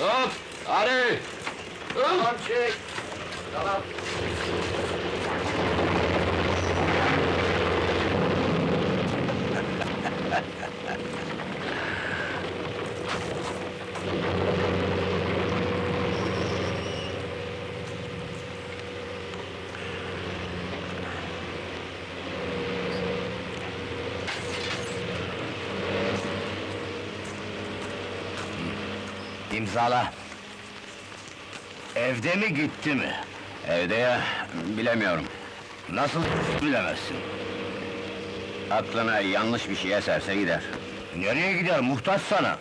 Hop! Hadi! Tamam çek. Tamam. İmzala. Evde mi gitti mi? Evde ya, bilemiyorum. Nasıl bilemezsin? Aklına yanlış bir şey eserse gider. Nereye gider, muhtaç sana?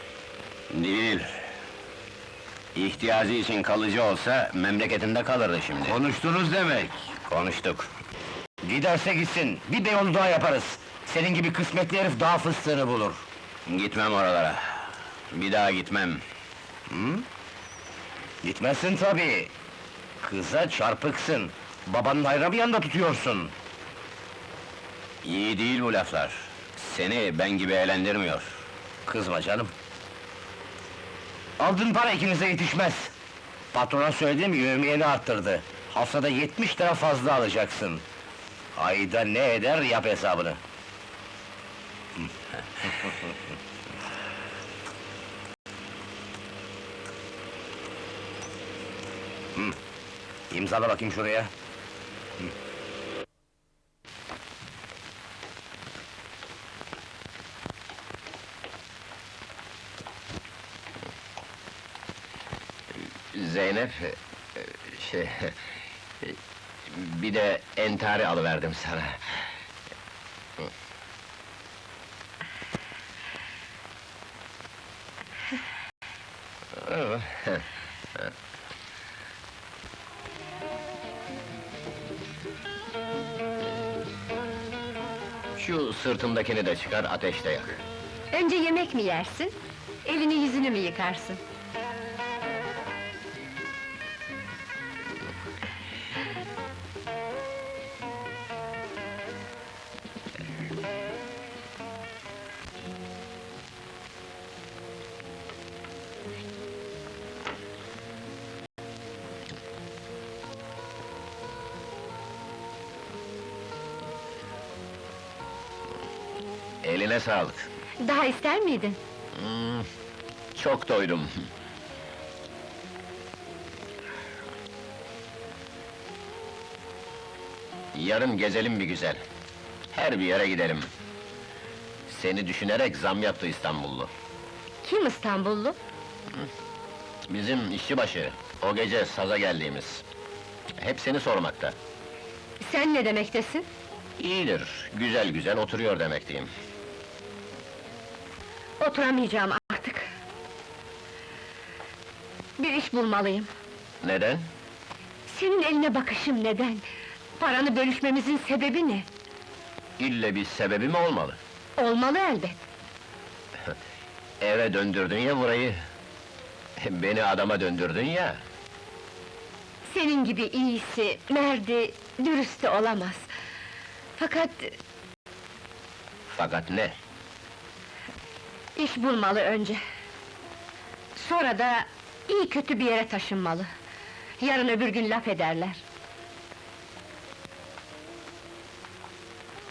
Değil. İhtiyacı için kalıcı olsa, memleketinde kalırdı şimdi. Konuştunuz demek. Konuştuk. Giderse gitsin, bir beyolu daha yaparız. Senin gibi kısmetli herif daha fıstığını bulur. Gitmem oralara. Bir daha gitmem. Gitmezsin tabii. Kıza çarpıksın. Babanın hayrına bir yanda tutuyorsun. İyi değil bu laflar. Seni ben gibi eğlendirmiyor. Kızma canım. Aldığın para ikinize yetişmez. Patrona söyledim yövmiyeni arttırdı. Haftada 70 lira fazla alacaksın. Ayda ne eder yap hesabını. İmzala bakayım şuraya. Zeynep, e, şey... Bir de entari alıverdim sana. Şu sırtımdakini de çıkar, ateşte yak. Önce yemek mi yersin? Elini yüzünü mü yıkarsın? Eline sağlık. Daha ister miydin? Hmm, çok doydum. Yarın gezelim bir güzel. Her bir yere gidelim. Seni düşünerek zam yaptı İstanbullu. Kim İstanbullu? Bizim işçibaşı, o gece saza geldiğimiz. Hep seni sormakta. Sen ne demektesin? İyidir, güzel güzel oturuyor demekteyim. Oturamayacağım artık. Bir iş bulmalıyım. Neden? Senin eline bakışım neden? Paranı bölüşmemizin sebebi ne? İlle bir sebebi mi olmalı? Olmalı elbet. Eve döndürdün ya burayı. Beni adama döndürdün ya. Senin gibi iyisi, merdi, dürüstü olamaz. Fakat Fakat ne? İş bulmalı önce. Sonra da iyi kötü bir yere taşınmalı. Yarın öbür gün laf ederler.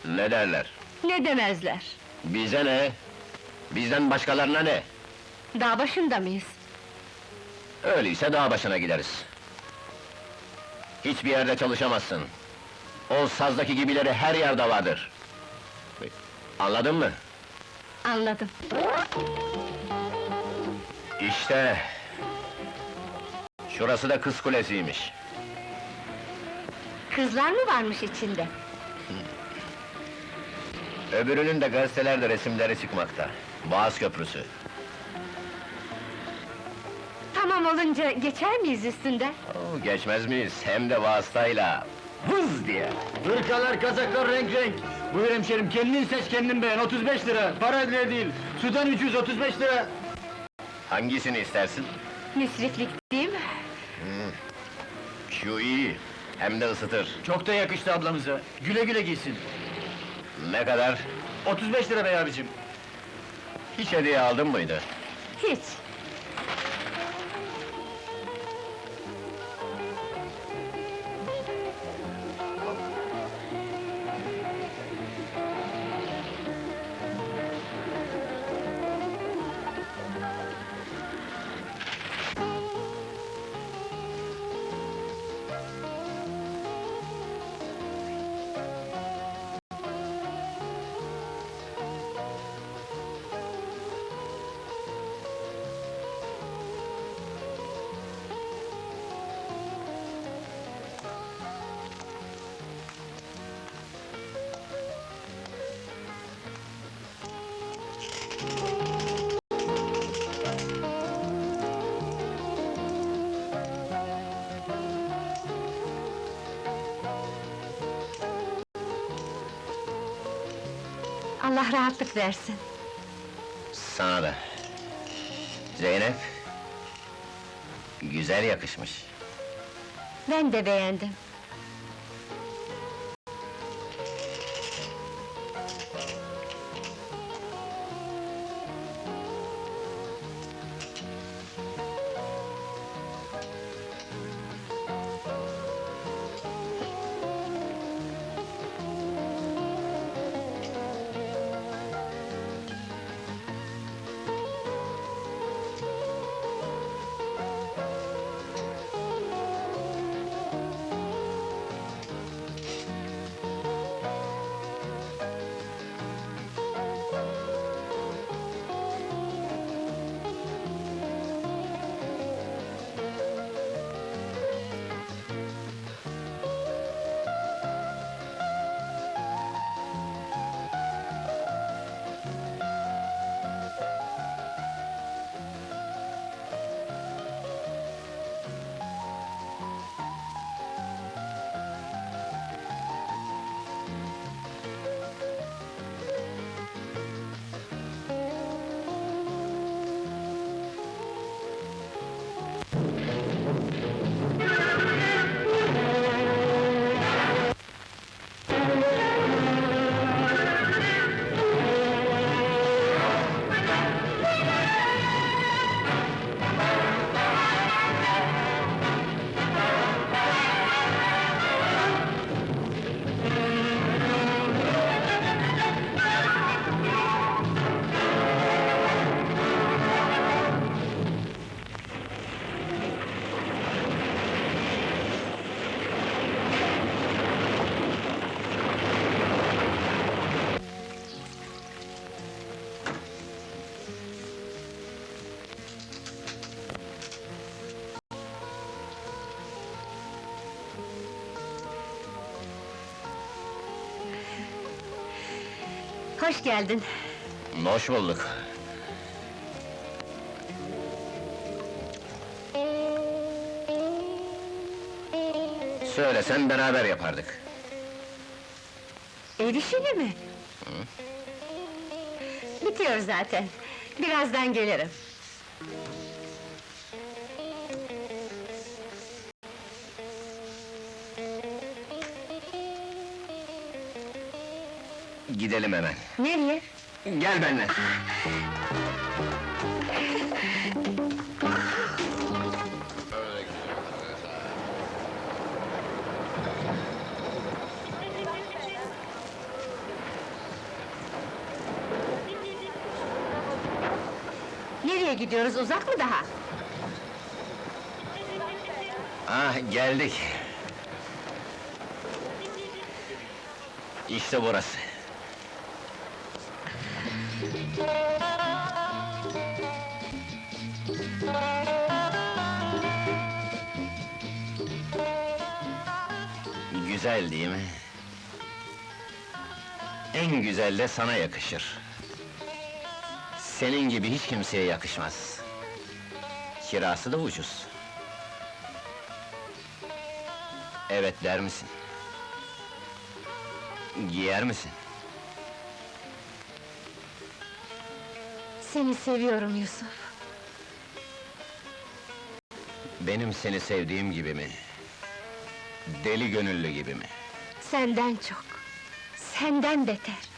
Ne derler? Ne demezler? Bize ne? Bizden başkalarına ne? Dağ başında mıyız? Öyleyse dağ başına gideriz. Hiçbir yerde çalışamazsın. O sazdaki gibileri her yerde vardır. Anladın mı? Anladım. İşte... Şurası da kız kulesiymiş. Kızlar mı varmış içinde? Öbürünün de gazetelerde resimleri çıkmakta. Boğaz Köprüsü. Tamam olunca geçer miyiz üstünden? Oo, geçmez miyiz? Hem de vasıtayla. Vız diye. Hırkalar, kazaklar renk renk. Buyur hemşerim, kendin seç, kendin beğen. 35 lira, para bile değil. Sudan 335 lira. Hangisini istersin? Müsriflik değil mi? Şu iyi. Hem de ısıtır. Çok da yakıştı ablamıza. Güle güle giysin. Ne kadar? 35 lira bey abicim. Hiç hediye aldın mıydı? Hiç. Allah rahatlık versin. Sana da. Zeynep... Güzel yakışmış. Ben de beğendim. Hoş geldin. Hoş bulduk. Söylesen beraber yapardık. Ev işini mi? Bitiyor zaten. Birazdan gelirim. Gidelim hemen. Nereye? Gel benimle. Nereye gidiyoruz, uzak mı daha? Ah, geldik. İşte burası. Güzel değil mi? En güzel de sana yakışır. Senin gibi hiç kimseye yakışmaz. Kirası da ucuz. Evet der misin? Giyer misin? Seni seviyorum Yusuf. Benim seni sevdiğim gibi mi? Deli gönüllü gibi mi? Senden çok. Senden beter.